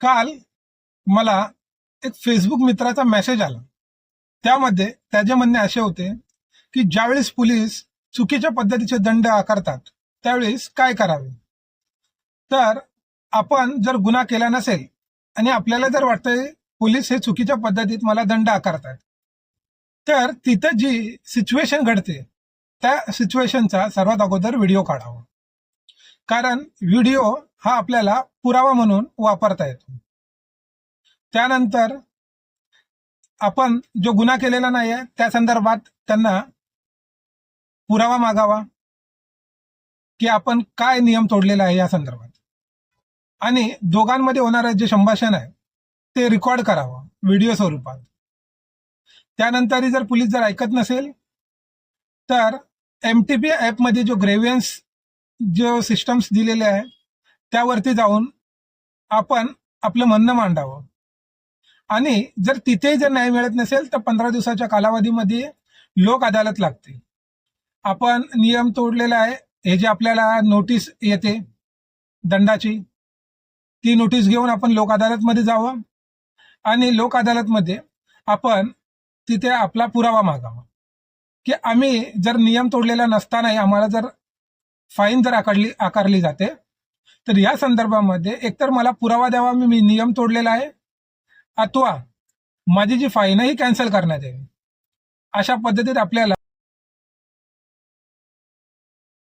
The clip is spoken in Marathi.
काल मला एक फेसबुक मित्राचा मेसेज आला. त्यामध्ये त्याचे म्हणणे असे होते की ज्यावेळेस पोलीस चुकीच्या पद्धतीचे दंड आकारतात त्यावेळेस काय करावे? तर आपण जर गुन्हा केला नसेल आणि आपल्याला जर वाटतंय पोलीस हे चुकीच्या पद्धतीत मला दंड आकारतात तर तिथं जी सिच्युएशन घडते त्या सिच्युएशनचा सर्वात अगोदर व्हिडिओ काढावा. कारण व्हिडिओ हा आपल्याला पुरावा म्हणून वापरता येतो. त्यानंतर आपण जो गुन्हा केलेला नाही आहे त्या संदर्भात त्यांना पुरावा मागावा की आपण काय नियम तोडलेला आहे या संदर्भात. आणि दोघांमध्ये होणारं जे संभाषण आहे ते रेकॉर्ड करावं व्हिडिओ स्वरूपात. त्यानंतरही जर पोलीस जर ऐकत नसेल तर एम टी पी ॲपमध्ये जो ग्रेव्हियन्स जे सिस्टम्स दिलेले आहे त्यावरती जाऊन आपण आपलं म्हणणं मांडावं. आणि जर तिथेही जर न्याय मिळत नसेल तर पंधरा दिवसाच्या कालावधीमध्ये लोक अदालत लागते आपण नियम तोडलेला आहे. हे जे आपल्याला नोटीस येते दंडाची ती नोटीस घेऊन आपण लोक अदालतमध्ये जावं. आणि लोक अदालतमध्ये आपण तिथे आपला पुरावा मागावा. की आम्ही जर नियम तोडलेला नसतानाही आम्हाला जर फाईन जर आकारली आकारली जाते तर या संदर्भामध्ये एकतर मला पुरावा द्यावा मी मी नियम तोडलेला आहे अथवा माझी जी फाईन आहे ही कॅन्सल करण्यात यावी अशा पद्धतीत आपल्याला